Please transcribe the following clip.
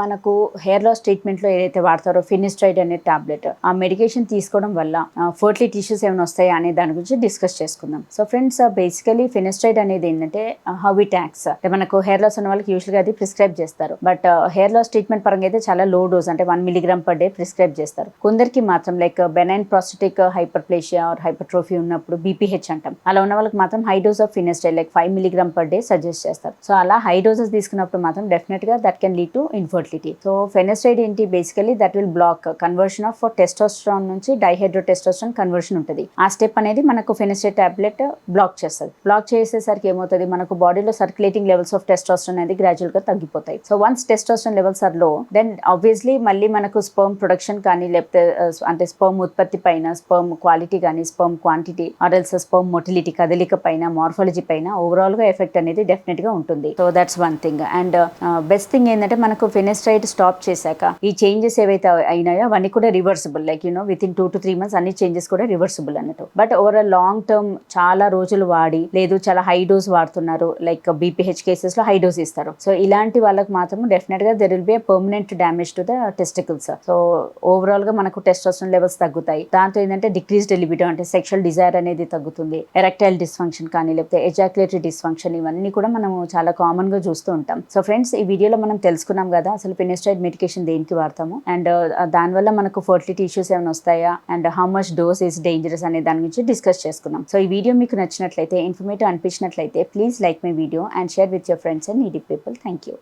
మనకు hair loss ట్రీట్మెంట్లో ఏదైతే వాడతారో ఫినిస్ట్రైడ్ అనే టాబ్లెట్ ఆ మెడికేషన్ తీసుకోవడం వల్ల ఫర్టిలిటీ ఇష్యూస్ ఏమైనా వస్తాయా అనే దాని గురించి డిస్కస్ చేసుకుందాం. సో ఫ్రెండ్స్ బేసికలీ ఫినిస్ట్రైడ్ అనేది ఏంటంటే హవీ ట్యాక్స్ అంటే మనకు హెయిర్ లాస్ ఉన్న వాళ్ళకి యూజువల్గా అది ప్రిస్క్రైబ్ చేస్తారు. బట్ హెయిర్ లాస్ ట్రీట్మెంట్ పరంగా అయితే చాలా లో డోస్ అంటే one milligram per day prescribe చేస్తారు. కొందరికి మాత్రం like benign prostatic hyperplasia or hypertrophy ఉన్నప్పుడు బీపీహెచ్ అంటాం. అలా ఉన్న వాళ్ళకి మాత్రం high dose of finasteride like five milligram per day suggest చేస్తారు. సో అలా హై డోసెస్ తీసుకున్నప్పుడు మాత్రం డెఫినెట్గా that can lead to infertility so finasteride ఏంటి? Basically that will block conversion of testosterone నుంచి డైహైడ్రో టెస్టోస్ట్రాన్ కన్వర్షన్ ఉంటుంది. ఆ స్టెప్ అనేది మనకు ఫెనస్టైడ్ టాబ్లెట్ బ్లాక్ చేస్తుంది. బ్లాక్ చేసేసరికి ఏమవుతుంది? మనకు బాడీలో సర్క్యులేటింగ్ లెవెల్స్ ఆఫ్ టెస్టోస్ట్రాన్ అనేది గ్రాడ్యువల్గా తగ్గిపోతాయి. So once testosterone levels are low then obviously మళ్ళీ మనకు స్పర్మ్ ప్రొడక్షన్ కానీ లేకపోతే uh, అంటే స్పర్మ్ ఉత్పత్తి పైన స్పర్మ్ క్వాలిటీ కానీ sperm quantity or else sperm motility కదలిక పైన మార్ఫాలజీ పైన ఓవరాల్గా ఎఫెక్ట్ అనేది డెఫినెట్గా ఉంటుంది. So that's one thing and best thing ఏంటంటే మనకు ఫెనెస్ట్రైడ్ స్టాప్ చేశాక ఈ చేంజెస్ ఏవైతే అయినాయో అవన్నీ కూడా reversible like you know within two to three months అన్ని చేంజెస్ కూడా రివర్సిబుల్ అన్నట్టు. బట్ ఓవర్ లాంగ్ టర్మ్ చాలా రోజులు వాడి లేదు చాలా హై డోస్ వాడుతున్నారు లైక్ బీపీహెచ్ కేసెస్లో హై డోస్ ఇస్తారు. సో ఇలాంటి వాళ్ళకి మాత్రం డెఫినెట్గా there will be permanent damage to the testicles so ఓవరాల్గా మనకు టెస్టోస్టెరాన్ లెవెల్స్ తగ్గుతాయి. దాంతో ఏంటంటే డిక్రీజ్ డెలిబిటో అంటే సెక్షువల్ డిజైర్ అనేది తగ్గుతుంది. ఎరెక్టైల్ డిస్ఫంక్షన్ కానీ లేకపోతే ఎజాక్యులేటరీ డిస్ఫంక్షన్ ఇవన్నీ కూడా మనం చాలా కామన్గా చూస్తూ ఉంటాం. సో ఫ్రెండ్స్ ఈ వీడియోలో మనం తెలుసుకున్నాం కదా అసలు పెనిస్టైడ్ మెడికేషన్ దేనికి వాడతాము? అండ్ దానివల్ల మనకు ఫర్టిలిటీ ఇష్యూస్ ఏమైనా వస్తాయా? And how much dose is dangerous అనే దాని గురించి డిస్కస్ చేసుకున్నాం. సో ఈ వీడియో మీకు నచ్చినట్లయితే informative అనిపించినట్లయితే please like my video and share with your friends and needy people. Thank you